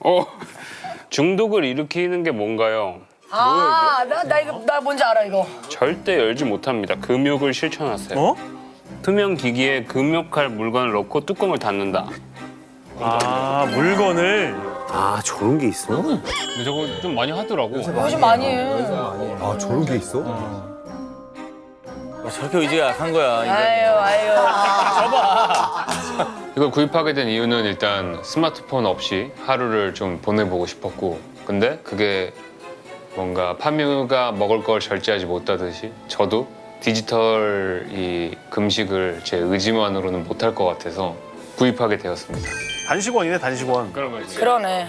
어 중독을 일으키는 게 뭔가요? 아, 나, 나 이거, 나 뭔지 알아, 이거. 절대 열지 못합니다. 금욕을 실천하세요. 어? 투명 기기에 금욕할 물건을 넣고 뚜껑을 닫는다. 아 물건을 아 저런 게 있어? 근데 저거 좀 많이 하더라고. 요즘 많이 해. 아 저런 게 있어? 저렇게 의지가 약한 거야. 아유, 아유. 이걸 구입하게 된 이유는 일단 스마트폰 없이 하루를 좀 보내보고 싶었고 근데 그게 뭔가 파뮤가 먹을 걸 절제하지 못하듯이 저도 디지털 이 금식을 제 의지만으로는 못할 것 같아서 구입하게 되었습니다. 단식원이네 단식원. 그런 거지. 그러네.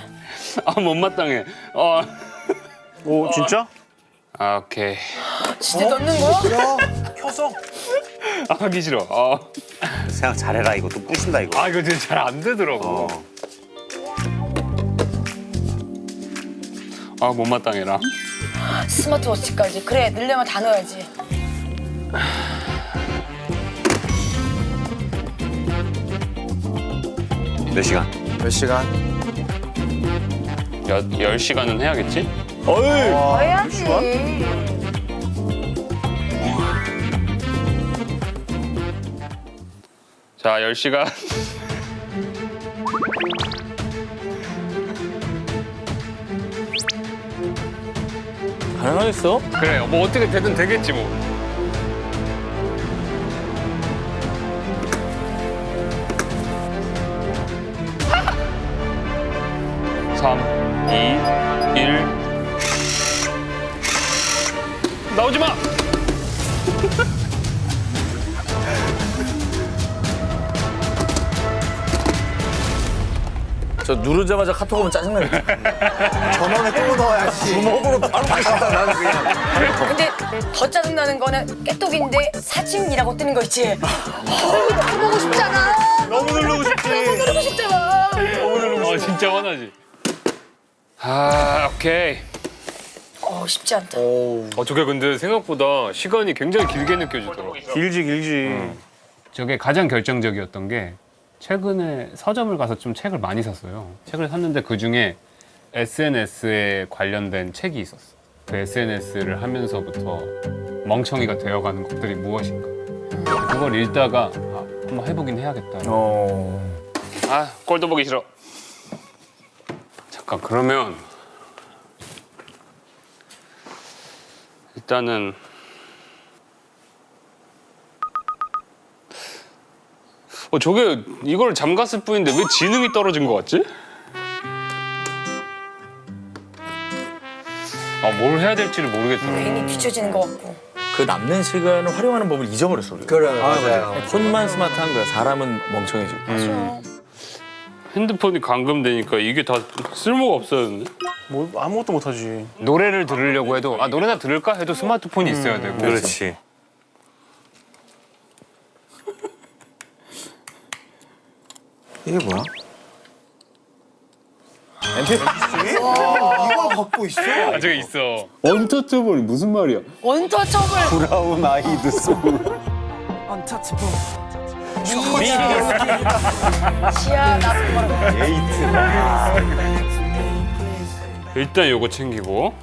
아 못마땅해. 어. 오 진짜? 아 오케이. 진짜 넣는 거야? 켜서? 아 하기 싫어. 아, 생각 잘해라 이거 또 부신다 이거. 아 이거 진짜 잘 안 되더라고. 어. 아 못마땅해라. 스마트워치까지. 그래, 늘려면 다 넣어야지. 몇 시간? 몇 시간? 여, 10시간은 해야겠지? 해야지. 자 10시간. 가능하겠어? 그래 뭐 어떻게 되든 되겠지 뭐. 삼, 이, 일. 나오지 마! 저 누르자마자 카톡 오면 짜증나겠다. 전원에 또 넣어야지. 주먹으로 바로 박혔다 나는 그냥. 근데 더 짜증나는 거는 깨똑인데 사진이라고 뜨는 거 있지? 어우, 너무 보고 싶잖아. 너무 누르고 싶지. 누르고 싶잖아. 어 진짜 화나지. 아 오케이. 어, 쉽지 않다. 어 저게 근데 생각보다 시간이 굉장히 길게 느껴지더라고. 길지 길지. 저게 가장 결정적이었던 게 최근에 서점을 가서 좀 책을 많이 샀어요. 책을 샀는데 그 중에 SNS에 관련된 책이 있었어. 그 SNS를 하면서부터 멍청이가 되어가는 것들이 무엇인가. 그걸 읽다가 아, 한번 해보긴 해야겠다. 아 꼴도 보기 싫어. 잠깐 그러면 일단은 어 저게 이걸 잠갔을 뿐인데 왜 지능이 떨어진 것 같지? 아 뭘 해야 될지를 모르겠더라고. 괜히 뒤처지는 거 같고. 그 남는 시간을 활용하는 법을 잊어버렸어 우리가. 그래 맞아요. 폰만 스마트한 거야. 사람은 멍청해지고. 맞아. 핸드폰이 감금되니까 이게 다 쓸모가 없어졌네. 뭐 아무것도 못하지. 노래를 들으려고 해도 아 노래나 들을까 해도 스마트폰이 있어야 되고. 그렇지. 이게 뭐야? 이걸 갖고 있어? 아 저게 있어. 언터처블이 무슨 말이야? 원터처블. 브라운 아이드 소울. 지하 나쁜 거라고. 에이트. 일단 요거 챙기고